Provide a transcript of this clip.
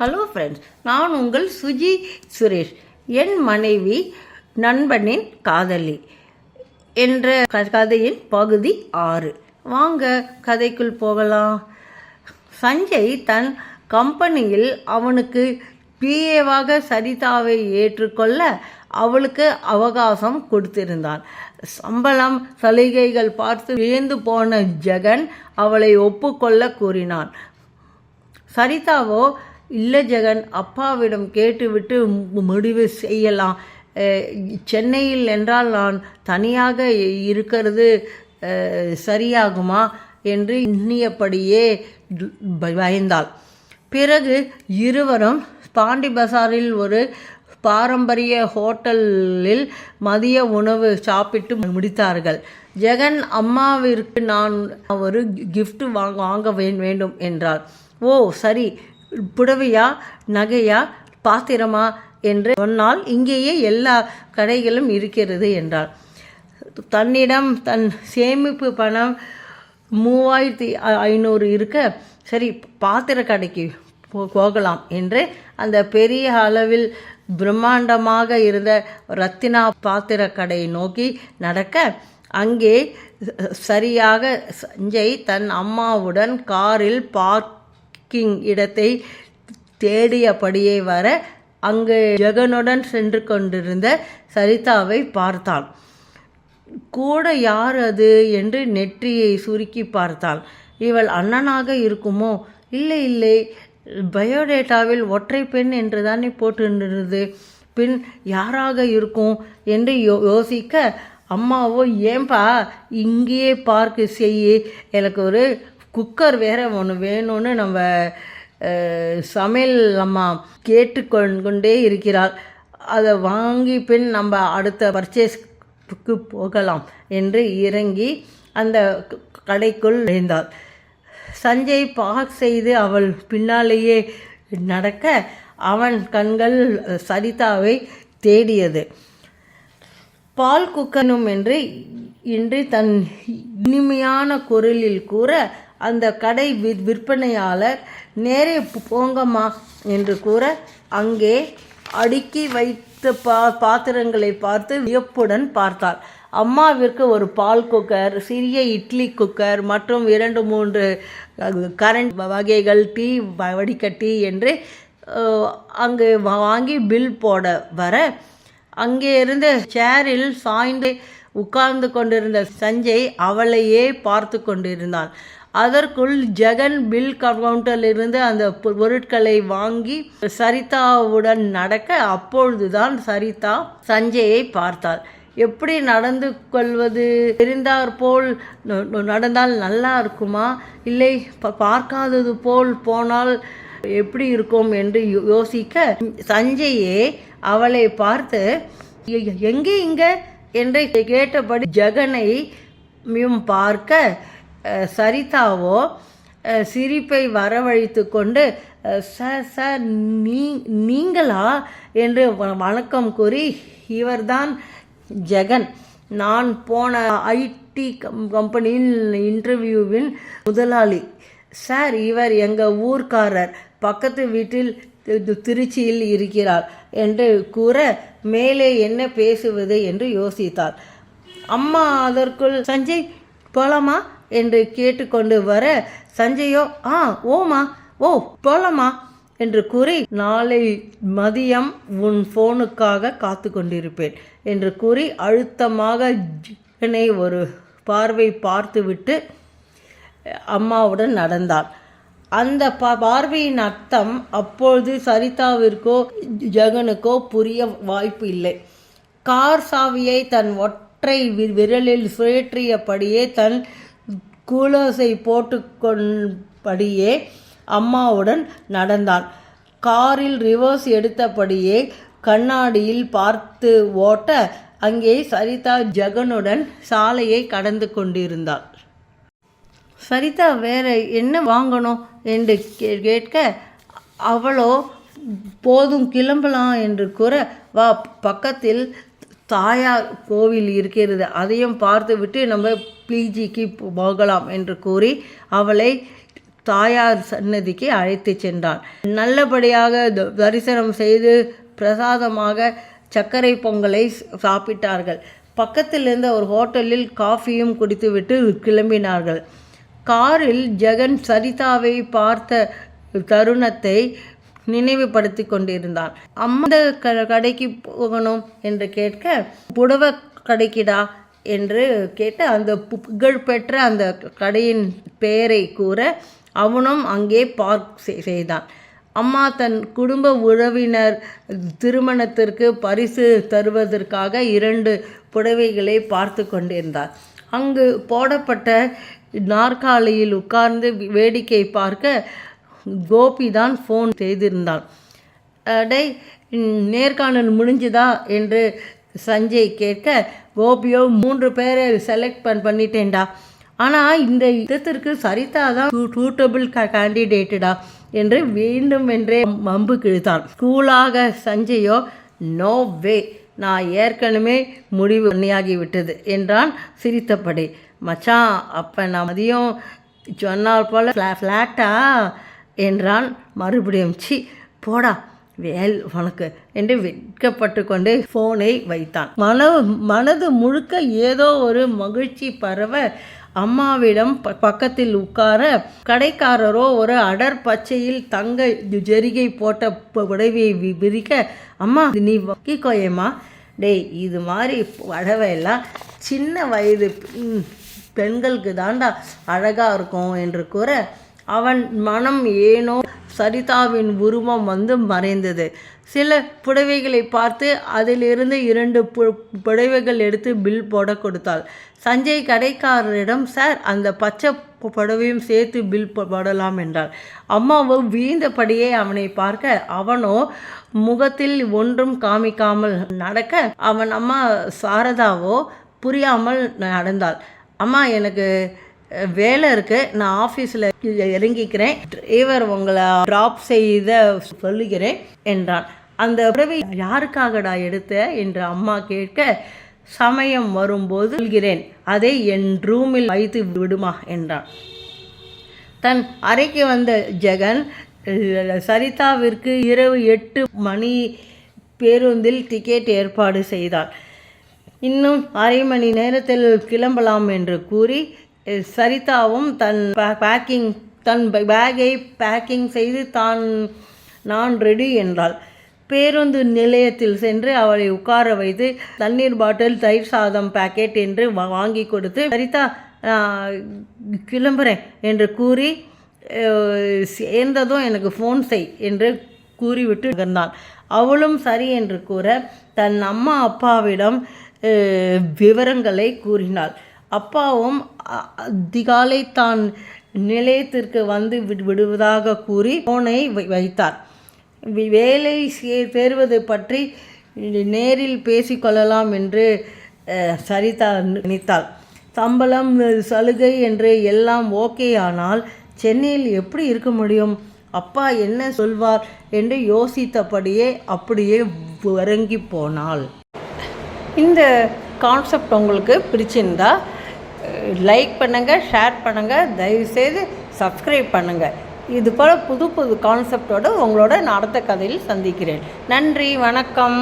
Hello friends நான் உங்கள் சுஜி சுரேஷ். என் மனைவி நண்பனின் காதலி என்ற க- கதையின் பகுதி ஆறு. வாங்க கதைக்குள் போகலாம். சஞ்சய் தன் கம்பெனியில் அவனுக்கு பிஏவாக சரிதாவை ஏற்றுக்கொள்ள அவளுக்கு அவகாசம் கொடுத்திருந்தான். சம்பளம் சலுகைகள் பார்த்து வியந்து போன ஜெகன் அவளை ஒப்புக்கொள்ள கூறினான். சரிதாவோ இல்லை ஜெகன் அப்பாவிடம் கேட்டுவிட்டு முடிவு செய்யலாம். சென்னையில் என்றால் நான் தனியாக இருக்கிறது சரியாகுமா என்று எண்ணியபடியே பயந்தாள். பிறகு இருவரும் பாண்டி பசாரில் ஒரு பாரம்பரிய ஹோட்டலில் மதிய உணவு சாப்பிட்டு முடித்தார்கள். ஜெகன் அம்மாவிற்கு நான் ஒரு கிஃப்ட் வாங்க வாங்க வே- வேண்டும் என்றாள். ஓ சரி. புடவையா நகையா பாத்திரமா என்று சொன்னால் இங்கேயே எல்லா கடைகளும் இருக்கிறது என்றார் தன்னிடம் தன் சேமிப்பு பணம் மூவாயிரத்தி ஐநூறு இருக்க சரி பாத்திர கடைக்கு போ போகலாம் என்று அந்த பெரிய அளவில் பிரம்மாண்டமாக இருந்த ரத்தினா பாத்திர கடையை நோக்கி நடக்க அங்கே சரியாக சஞ்சய் தன் அம்மாவுடன் காரில் பார்க்கிங் இடத்தை தேடியபடியே வர அங்கு ஜெகனுடன் சென்று கொண்டிருந்த சரிதாவை பார்த்தான் கூட யார் அது? என்று நெற்றியை சுருக்கி பார்த்தாள். இவள் அண்ணனாக இருக்குமோ? இல்லை இல்லை. பயோடேட்டாவில் ஒற்றை பெண் என்று தானே போட்டிருந்தது. பின் யாராக இருக்கும்? என்று யோ யோசிக்க அம்மாவோ ஏன்பா? இங்கேயே பார்க்கு செய்ய. எனக்கு ஒரு குக்கர் வேறு ஒன்று வேணும்னு நம்ம சமையல் அம்மா கேட்டுக்கொண்டே இருக்கிறாள். அதை வாங்கி பின் நம்ம அடுத்த பர்ச்சேஸ்க்கு போகலாம் என்று இறங்கி அந்த கடைக்குள் நுழைந்தாள். சஞ்சய் பார்க் செய்து அவள் பின்னாலேயே நடக்க அவன் கண்கள் சரிதாவை தேடியது. பால் குக்கனும் என்று இன்று தன் இனிமையான குரலில் கூற அந்த கடை வி- விற்பனையாளர் நேரே போங்கம்மா என்று கூற அங்கே அடுக்கி வைத்த பா பாத்திரங்களை பார்த்து வியப்புடன் பார்த்தாள். அம்மாவிற்கு ஒரு பால் குக்கர் சிறிய இட்லி குக்கர் மற்றும் இரண்டு மூன்று கரண்ட் வகைகள் டீ வ- வடிகட்டி என்று அங்கு வாங்கி பில் போட வர அங்கே இருந்த சேரில் சாய்ந்து உட்கார்ந்து கொண்டிருந்த சஞ்சய் அவளையே பார்த்து கொண்டிருந்தான். அதற்குள் ஜெகன் பில் கவுண்டரில் இருந்து அந்த பொ- பொருட்களை வாங்கி சரிதாவுடன் நடக்க அப்பொழுதுதான் சரிதா சஞ்சயை பார்த்தாள். எப்படி நடந்து கொள்வது? தெரிந்தார் போல் நடந்தால் நல்லா இருக்குமா? இல்லை ப- பார்க்காதது போல் போனால் எப்படி இருக்கும் என்று யோ- யோசிக்க சஞ்சயே அவளை பார்த்து எங்கே இங்க? என்று கேட்டபடி ஜெகனை பார்க்க சரிதாவோ? சிரிப்பை வரவழைத்து கொண்டு சார் சார் நீ நீங்களா? என்று வணக்கம் கூறி இவர்தான் ஜெகன். நான் போன ஐடி கம்பெனியின் இன்டர்வியூவின் முதலாளி. சார் இவர் எங்கள் ஊர்க்காரர். பக்கத்து வீட்டில் திருச்சியில் இருக்கிறார். என்று கூற மேலே என்ன பேசுவது? என்று யோசித்தார். அம்மா அதற்குள் சஞ்சய் போலாமா? என்று கேட்டுக்கொண்டு வர சஞ்சயோ ஆ ஓமா ஓ போலாமா என்று கூறி நாளை மதியம் உன் ஃபோனுக்காக காத்து கொண்டிருப்பேன் என்று கூறி அழுத்தமாக ஜெகனை ஒரு பார்வை பார்த்துவிட்டு அம்மாவுடன் நடந்தாள். அந்த பா பார்வையின் அர்த்தம் அப்பொழுது சரிதாவிற்கோ ஜெகனுக்கோ புரிய வாய்ப்பு இல்லை. கார் சாவியை தன் ஒற்றை விரலில் சுழற்றியபடியே தன் கூலோசை போட்டுக்கொண்படியே அம்மாவுடன் நடந்தான். காரில் ரிவர்ஸ் எடுத்தபடியே கண்ணாடியில் பார்த்து ஓட்ட அங்கே சரிதா ஜெகனுடன் சாலையை கடந்து கொண்டிருந்தாள். சரிதா வேற என்ன வாங்கணும்? என்று கே- கேட்க அவளோ போதும் கிளம்பலாம் என்று கூற வா பக்கத்தில் தாயார் கோவில் இருக்கிறது. அதையும் பார்த்து விட்டு நம்ம பிஜிக்கு போகலாம் என்று கூறி அவளை தாயார் சன்னதிக்கு அழைத்து சென்றான். நல்லபடியாக த- தரிசனம் செய்து பிரசாதமாக சர்க்கரை பொங்கலை சாப்பிட்டார்கள். பக்கத்தில் இருந்த ஒரு ஹோட்டலில் காஃபியும் குடித்துவிட்டு கிளம்பினார்கள். காரில் ஜெகன் சரிதாவை பார்த்த தருணத்தை நினைவுபடுத்தி கொண்டிருந்தான். அந்த க கடைக்கு போகணும் என்று கேட்க புடவை கடைக்குடா என்று கேட்டு அந்த புகழ்பெற்ற அந்த கடையின் பெயரை கூற அவனும் அங்கே பார்க் செய்- செய்தான். அம்மா தன் குடும்ப உறவினர் திருமணத்திற்கு பரிசு தருவதற்காக இரண்டு புடவைகளை பார்த்து கொண்டிருந்தார். அங்கு போடப்பட்ட நாற்காலியில் உட்கார்ந்து வேடிக்கை பார்க்க கோபி தான் ஃபோன் செய்திருந்தான். டே நேர்காணல் முடிஞ்சுதா? என்று சஞ்சய் கேட்க கோபியோ மூன்று பேரை செலக்ட் பண் பண்ணிட்டேன்டா. ஆனால் இந்த இடத்திற்கு சரிதா தான் சூட்டபிள் கேண்டிடேட்டடா என்று வேண்டும் என்றே மம்பு கிழித்தான். கூலாக சஞ்சயோ நோ வே நான் ஏற்கனவே முடிவு பண்ணியாகி விட்டது என்றான் சிரித்தபடி. மச்சான் அப்போ நான் மதியம் சொன்னால் போல ஃப்ளாட்டா என்றான் மறுபடியும். சி போடா வேல் உனக்கு என்று வெட்கப்பட்டு கொண்டு ஃபோனை வைத்தான். மன மனது முழுக்க ஏதோ ஒரு மகிழ்ச்சி பரவ அம்மாவிடம் ப- பக்கத்தில் உட்கார கடைக்காரரோ ஒரு அடர் பச்சையில் தங்க ஜெரிகை போட்ட புடவையை விரிக்க அம்மா நீ வக்கிக்கோயேம்மா டேய் இது மாதிரி புடவை எல்லாம் சின்ன வயது பெண்களுக்கு தாண்டா அழகாக இருக்கும் என்று கூற அவன் மனம் ஏனோ சரிதாவின் உருவம் வந்து மறைந்தது. சில புடவைகளை பார்த்து அதிலிருந்து இரண்டு பு- புடவைகள் எடுத்து பில் போட கொடுத்தாள். சஞ்சய் கடைக்காரரிடம் சார் அந்த பச்சை புடவையும் சேர்த்து பில் போடலாம் என்றாள். அம்மாவோ வீழ்ந்தபடியே அவனை பார்க்க அவனோ முகத்தில் ஒன்றும் காமிக்காமல் நடக்க அவன் அம்மா சாரதாவோ புரியாமல் நடந்தாள். அம்மா எனக்கு வேலை இருக்குது நான் ஆஃபீஸில் இறங்கிக்கிறேன். டிரைவர் உங்களை ட்ராப் செய்த சொல்லுகிறேன் என்றான். அந்த உறவை யாருக்காகடா எடுத்த என்று அம்மா கேட்க சமயம் வரும்போது சொல்கிறேன். அதை என் ரூமில் வைத்து விடுமா? என்றான். தன் அறைக்கு வந்த ஜெகன் அஹ், சரிதாவிற்கு இரவு எட்டு மணி பேருந்தில் டிக்கெட் ஏற்பாடு செய்தார் இன்னும் அரை மணி நேரத்தில் கிளம்பலாம் என்று கூறி சரிதாவும் தன் பேக்கிங் தன் பேக்கை பேக்கிங் செய்து தான் நான் ரெடி என்றாள். பேருந்து நிலையத்தில் சென்று அவளை உட்கார வைத்து தண்ணீர் பாட்டில் தயிர் சாதம் பாக்கெட் என்று வாங்கி கொடுத்து சரிதா கிளம்புறேன் என்று கூறி சேர்ந்ததும் எனக்கு ஃபோன் செய் என்று கூறிவிட்டு நகர்ந்தான் அவளும் சரி என்று கூற தன் அம்மா அப்பாவிடம் விவரங்களை கூறினாள். அப்பாவும் அ- அதிகாலை தான் நிலையத்திற்கு வந்து விடுவதாக கூறி ஃபோனை வை- வைத்தார். வேலை சே- தேர்வது பற்றி நேரில் பேசிக்கொள்ளலாம் என்று சரிதா நினைத்தாள். சம்பளம் சலுகை என்று எல்லாம் ஓகே ஆனால் சென்னையில் எப்படி இருக்க முடியும்? அப்பா என்ன சொல்வார்? என்று யோசித்தபடியே அப்படியே உறங்கி போனாள். இந்த கான்செப்ட் உங்களுக்கு பிடிச்சிருந்தா லைக் பண்ணுங்கள் ஷேர் பண்ணுங்கள் தயவுசெய்து சப்ஸ்கிரைப் பண்ணுங்கள் இது போல் புது புது கான்செப்டோடு உங்களோட நான் அடுத்த கதையில் சந்திக்கிறேன். நன்றி வணக்கம்.